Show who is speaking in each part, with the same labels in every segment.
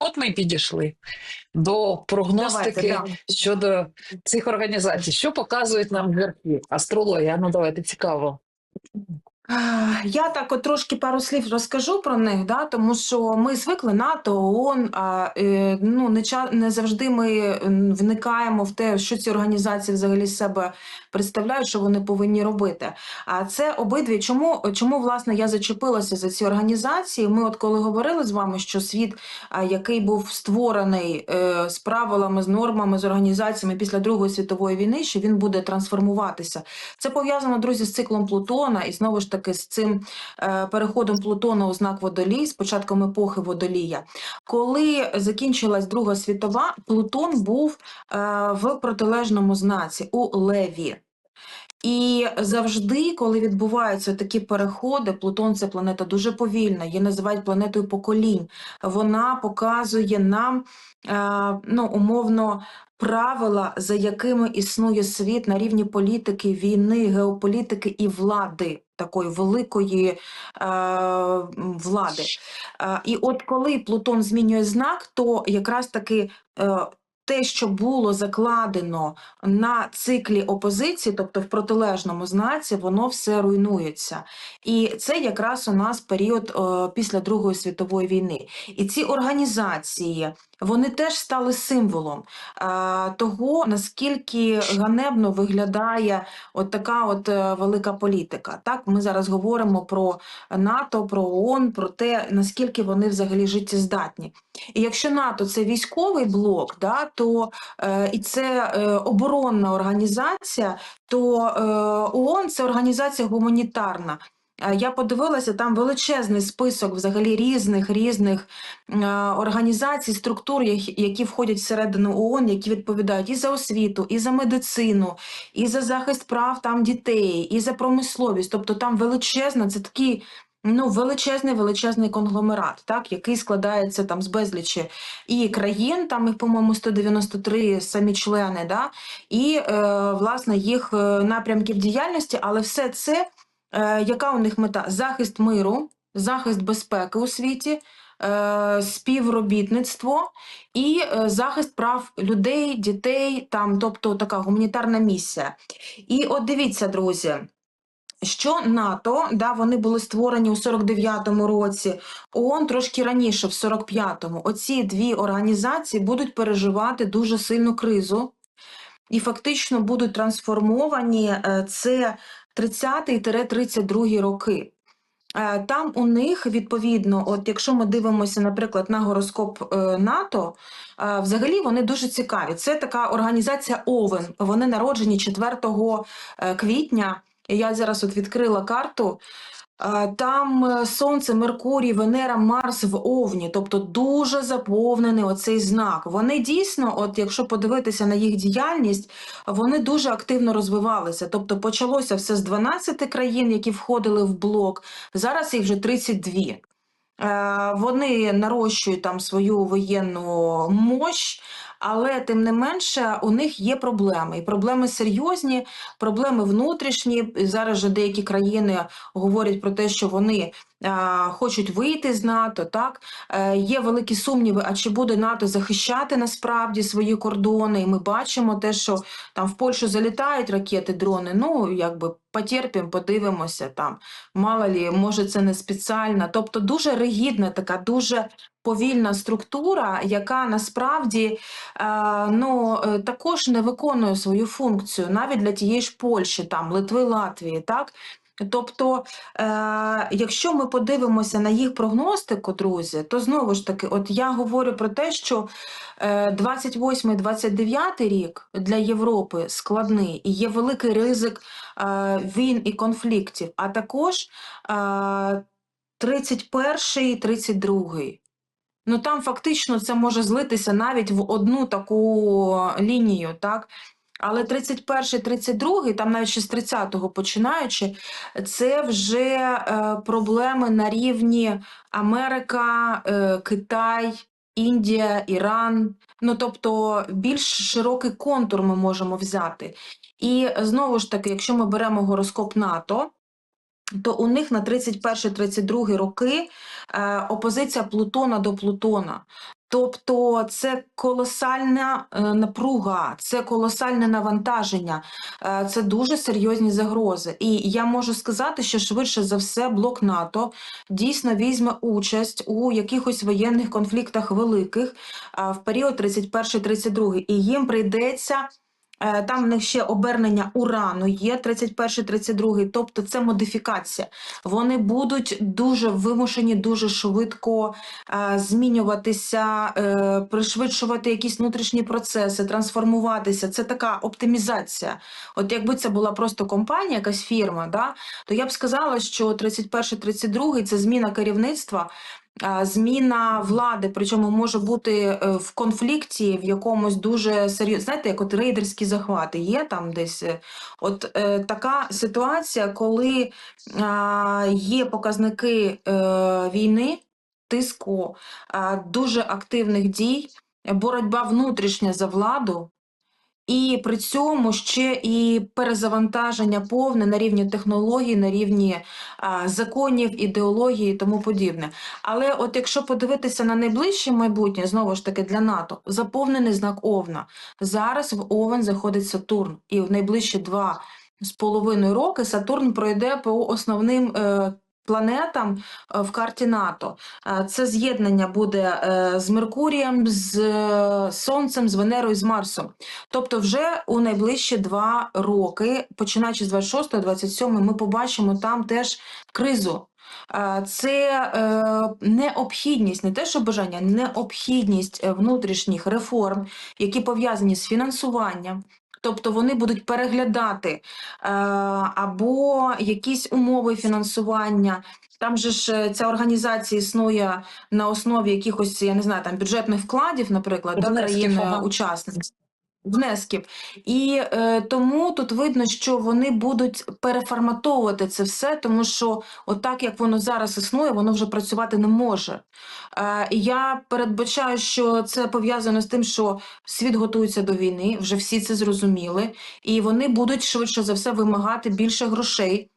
Speaker 1: От ми підійшли до прогностики
Speaker 2: Давайте,
Speaker 1: щодо цих організацій. Що показують нам верхи Астрологія, ну давайте цікаво.
Speaker 2: Я так от трошки пару слів розкажу про них, да, тому що ми звикли НАТО, ООН, а е, ну, не, ча- не завжди ми вникаємо в те, що ці організації взагалі себе представляють, що вони повинні робити. А це обидві. Чому, чому власне я зачепилася за ці організації? Ми, от коли говорили з вами, що світ, який був створений е, з правилами, з нормами, з організаціями після Другої світової війни, що він буде трансформуватися. Це пов'язано, друзі, з циклом Плутона і знову ж таки з цим е, переходом Плутона у знак Водолій, з початком епохи Водолія. Коли закінчилась Друга світова, Плутон був е, в протилежному знаці у Леві. І завжди, коли відбуваються такі переходи, Плутон це планета дуже повільна, її називають планетою поколінь. Вона показує нам е, ну, умовно правила, за якими існує світ на рівні політики, війни, геополітики і влади, такої великої е, влади. Е, і от коли Плутон змінює знак, то якраз таки. Е, те, що було закладено на циклі опозиції, тобто в протилежному знаці, воно все руйнується. І це якраз у нас період е, після Другої світової війни. І ці організації вони теж стали символом е, того, наскільки ганебно виглядає от така от е, велика політика. Так, ми зараз говоримо про НАТО, про ООН, про те, наскільки вони взагалі життєздатні. І якщо НАТО це військовий блок, да, то е, і це оборонна організація, то ООН це організація гуманітарна. Е, Я подивилася, там величезний список взагалі різних різних е, організацій, структур, які входять всередину ООН, які відповідають і за освіту, і за медицину, і за захист прав там дітей, і за промисловість. Тобто там величезна, це такий ну, величезний величезний конгломерат, так, який складається там з безлічі і країн, там їх, по-моєму, 193 самі члени, да, і е, власне їх е, напрямків діяльності, але все це. Е, яка у них мета? Захист миру, захист безпеки у світі, е, співробітництво і е, захист прав людей, дітей, там, тобто така гуманітарна місія. І от дивіться, друзі. Що НАТО, да, вони були створені у 49-му році, ООН трошки раніше, в 45-му. Оці дві організації будуть переживати дуже сильну кризу і фактично будуть трансформовані. Це 30-32 роки. Е, Там у них відповідно, от якщо ми дивимося, наприклад, на гороскоп е, НАТО, е, взагалі вони дуже цікаві. Це така організація Овен. Вони народжені 4 е, квітня. Я зараз от відкрила карту. Там е, Сонце, Меркурій, Венера, Марс в Овні, тобто дуже заповнений оцей знак. Вони дійсно, от якщо подивитися на їх діяльність, вони дуже активно розвивалися. Тобто почалося все з 12 країн, які входили в блок. Зараз їх вже 32. Е, Вони нарощують там свою воєнну мощь, але тим не менше у них є проблеми. І проблеми серйозні, проблеми внутрішні. Зараз же деякі країни говорять про те, що вони хочуть вийти з НАТО. Так Е, є великі сумніви, а чи буде НАТО захищати насправді свої кордони? І ми бачимо те, що там в Польщу залітають ракети, дрони. Ну якби потерпимо, подивимося там. Мало лі, може, це не спеціально. Тобто дуже ригідна така, дуже повільна структура, яка насправді е, ну, е, також не виконує свою функцію навіть для тієї ж Польщі, там Литви, Латвії, так. Тобто, е, якщо ми подивимося на їх прогностику, друзі, то знову ж таки, от я говорю про те, що е, 28-29 рік для Європи складний і є великий ризик е, війн і конфліктів, а також е, 31-32. Ну там фактично це може злитися навіть в одну таку лінію, так? Але 31-32, там навіть ще з 30-го починаючи, це вже е, проблеми на рівні Америка, е, Китай, Індія, Іран. Ну тобто більш широкий контур ми можемо взяти. І знову ж таки, якщо ми беремо гороскоп НАТО, то у них на 31-32 роки е, опозиція Плутона до Плутона. Тобто це колосальна е, напруга, це колосальне навантаження, е, це дуже серйозні загрози. І я можу сказати, що швидше за все блок НАТО дійсно візьме участь у якихось воєнних конфліктах великих в період 31-32. І їм прийдеться. Е, Там в них ще обернення урану є 31-32, тобто це модифікація. Вони будуть дуже вимушені, дуже швидко е, змінюватися, е, пришвидшувати якісь внутрішні процеси, трансформуватися. Це така оптимізація. От якби це була просто компанія, якась фірма, да, то я б сказала, що 31-32 це зміна керівництва. А, Зміна влади, причому може бути е, в конфлікті, в якомусь дуже серйозно, знаєте, як от рейдерські захвати є там десь. е, От е, така ситуація, коли а, є показники е, війни, тиску, а, дуже активних дій, боротьба внутрішня за владу, і при цьому ще і перезавантаження повне на рівні технологій, на рівні а, законів, ідеології і тому подібне. Але от якщо подивитися на найближче майбутнє, знову ж таки для НАТО, заповнений знак Овна. Зараз в Овен заходить Сатурн, і в найближчі два з половиною роки Сатурн пройде по основним. Е, Планетам е, в карті НАТО Е, це з'єднання буде е, з Меркурієм, з Сонцем, з Венерою, з Марсом. Тобто, вже у найближчі два роки, починаючи з 26-27, ми побачимо там теж кризу. Це необхідність, не те, що бажання, необхідність внутрішніх реформ, які пов'язані з фінансуванням. Тобто вони будуть переглядати е, або якісь умови фінансування. Там же ж е, ця організація існує на основі якихось, я не знаю, там бюджетних вкладів, наприклад, да,
Speaker 1: Внесків,
Speaker 2: країн
Speaker 1: ага.
Speaker 2: учасниць. Внесків. І е, тому тут видно, що вони будуть переформатовувати це все, тому що отак, як воно зараз існує, воно вже працювати не може. Е, я передбачаю, що це пов'язано з тим, що світ готується до війни, вже всі це зрозуміли, і вони будуть швидше за все вимагати більше грошей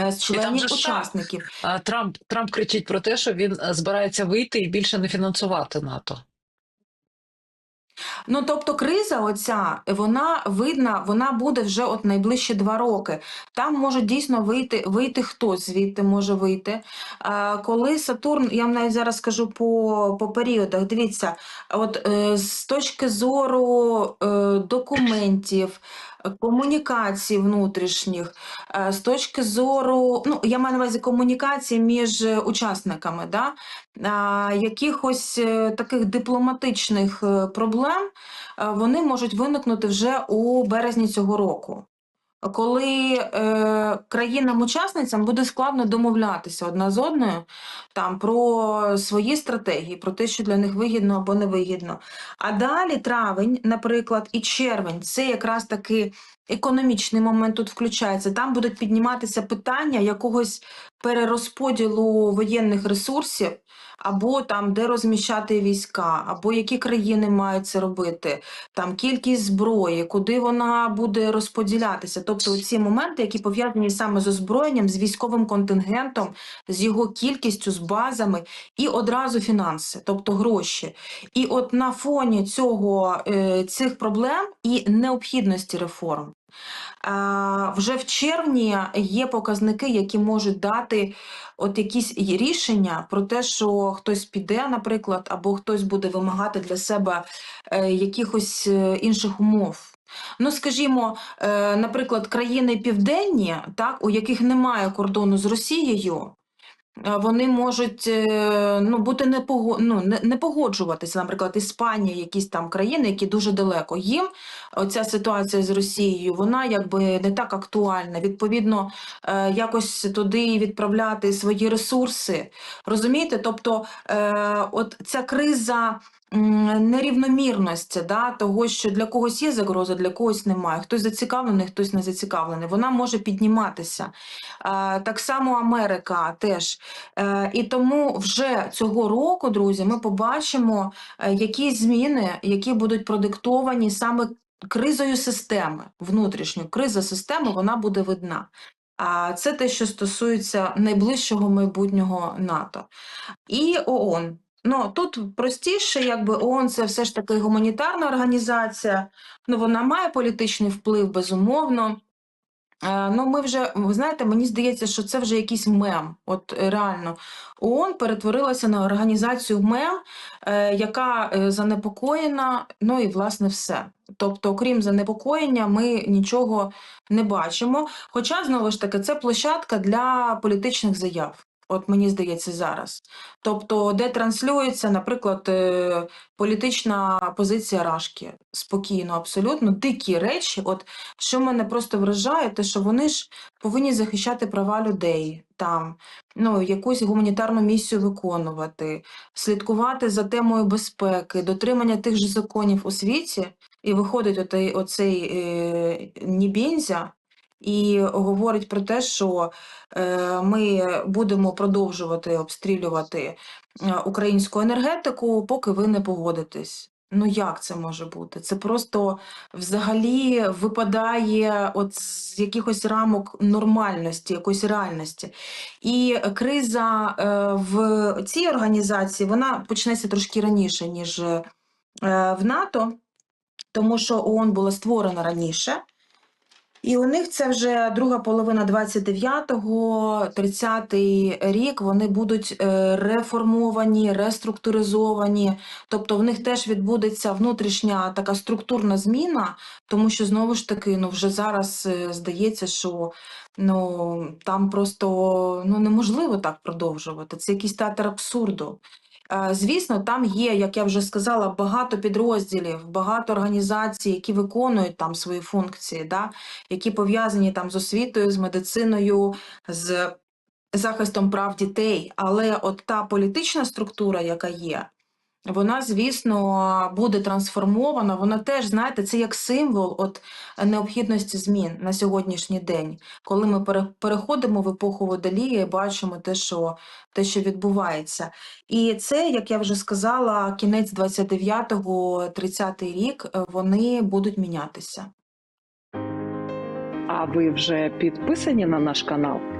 Speaker 2: е, з членів учасників.
Speaker 1: Трамп, Трамп кричить про те, що він е, збирається вийти і більше не фінансувати НАТО.
Speaker 2: Ну, тобто, криза, оця, вона видна, вона буде вже от найближчі два роки. Там може дійсно вийти, вийти хтось звідти може вийти. Коли Сатурн, я вам навіть зараз скажу по, по періодах, дивіться, от е, з точки зору е, документів, комунікацій внутрішніх, е, з точки зору, ну, я маю на увазі комунікації між учасниками, да? якихось е, таких дипломатичних е, проблем вони можуть виникнути вже у березні цього року. Коли е, країнам-учасницям буде складно домовлятися одна з одною там про свої стратегії, про те, що для них вигідно або невигідно. А далі травень, наприклад, і червень це якраз таки економічний момент тут включається. Там будуть підніматися питання якогось перерозподілу воєнних ресурсів, або там де розміщати війська, або які країни мають це робити, там кількість зброї, куди вона буде розподілятися. Тобто ці моменти, які пов'язані саме з озброєнням, з військовим контингентом, з його кількістю, з базами, і одразу фінанси, тобто гроші. І от на фоні цього е, цих проблем і необхідності реформ. Вже в червні є показники, які можуть дати от якісь рішення про те, що хтось піде, наприклад, або хтось буде вимагати для себе е, якихось е, інших умов. Ну, скажімо, е, наприклад, країни південні, так, у яких немає кордону з Росією, вони можуть е, ну, бути не, ну, не, погоджуватися, наприклад, Іспанія, якісь там країни, які дуже далеко. Їм оця ситуація з Росією, вона якби не так актуальна. Відповідно, е, якось туди відправляти свої ресурси. Розумієте? Тобто, е, от ця криза. Нерівномірності, да, того, що для когось є загроза, для когось немає. Хтось зацікавлений, хтось не зацікавлений. Вона може підніматися. Так само Америка теж. Е, і тому вже цього року, друзі, ми побачимо е, які зміни, які будуть продиктовані саме кризою системи, внутрішньою. Криза системи вона буде видна. А це те, що стосується найближчого майбутнього НАТО. І ООН. Ну, тут простіше, якби ООН це все ж таки гуманітарна організація, ну вона має політичний вплив, безумовно. Е, Ну, ми вже, ви знаєте, мені здається, що це вже якийсь мем. От е, реально, ООН перетворилася на організацію мем, е, яка занепокоєна, ну і власне все. Тобто, окрім занепокоєння, ми нічого не бачимо. Хоча, знову ж таки, це площадка для політичних заяв. От мені здається, зараз. Тобто, де транслюється, наприклад, е, політична позиція Рашки спокійно, абсолютно дикі речі. От що мене просто вражає, те, що вони ж повинні захищати права людей там, ну якусь гуманітарну місію виконувати, слідкувати за темою безпеки, дотримання тих же законів у світі, і виходить отей, оцей е, Нібензя і говорить про те, що е, ми будемо продовжувати обстрілювати е, українську енергетику, поки ви не погодитесь. Ну як це може бути? Це просто взагалі випадає от з якихось рамок нормальності, якоїсь реальності. І криза е, в цій організації вона почнеться трошки раніше, ніж в НАТО, тому що ООН була створена раніше. І у них це вже друга половина 29-го, 30-й рік. Вони будуть е, реформовані, реструктуризовані. Тобто в них теж відбудеться внутрішня така структурна зміна, тому що знову ж таки, ну вже зараз е, здається, що ну там просто ну неможливо так продовжувати. Це якийсь театр абсурду. Е, Звісно, там є, як я вже сказала, багато підрозділів, багато організацій, які виконують там свої функції, да, які пов'язані там з освітою, з медициною, з захистом прав дітей. Але от та політична структура, яка є, вона, звісно, буде трансформована. Вона теж, знаєте, це як символ от необхідності змін на сьогоднішній день, коли ми пере- переходимо в епоху водолія і бачимо те, що, те, що відбувається. І це, як я вже сказала, кінець 29-го, 30-й рік, е, вони будуть мінятися.
Speaker 3: А ви вже підписані на наш канал?